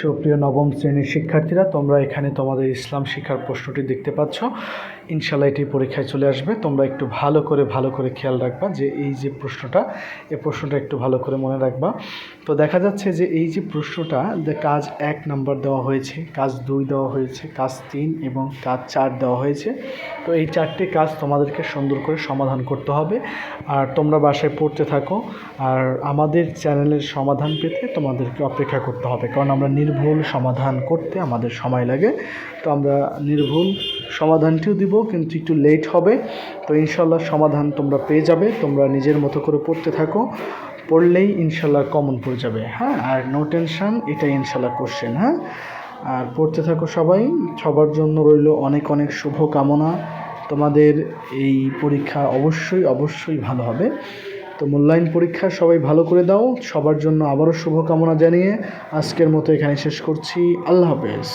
সুপ্রিয় নবম শ্রেণির শিক্ষার্থীরা, তোমরা এখানে তোমাদের ইসলাম শিক্ষার প্রশ্নটি দেখতে পাচ্ছ। ইনশাল্লাহ এটি পরীক্ষায় চলে আসবে। তোমরা একটু ভালো করে ভালো করে খেয়াল রাখবা যে এই যে প্রশ্নটা এই প্রশ্নটা একটু ভালো করে মনে রাখবা। তো দেখা যাচ্ছে যে এই যে প্রশ্নটা, যে কাজ এক নাম্বার দেওয়া হয়েছে, কাজ দুই দেওয়া হয়েছে, কাজ তিন এবং কাজ চার দেওয়া হয়েছে, তো এই চারটি কাজ তোমাদেরকে সুন্দর করে সমাধান করতে হবে। আর তোমরা বাসায় পড়তে থাকো, আর আমাদের চ্যানেলের সমাধান পেতে তোমাদেরকে অপেক্ষা করতে হবে, কারণ আমরা নির্ভুল সমাধান করতে আমাদের সময় লাগে। তো আমরা নির্ভুল সমাধানটিও দিব, কিন্তু একটু লেট হবে। তো ইনশাল্লাহ সমাধান তোমরা পেয়ে যাবে, তোমরা নিজের মতো করে পড়তে থাকো। পড়লেই ইনশাল্লাহ কমন পড়ে যাবে হ্যাঁ? আর নো টেনশন এটাই ইনশাল্লাহ কোশ্চেন হ্যাঁ? আর পড়তে থাকো সবাই, সবার জন্য রইল অনেক অনেক শুভ কামনা তোমাদের এই পরীক্ষা অবশ্যই অবশ্যই ভালো হবে। তো মূল্যায়ন পরীক্ষা সবাই ভালো করে দাও, সবার জন্য আবারও শুভকামনা জানিয়ে আজকের মতো এখানে শেষ করছি। আল্লাহ হাফেজ।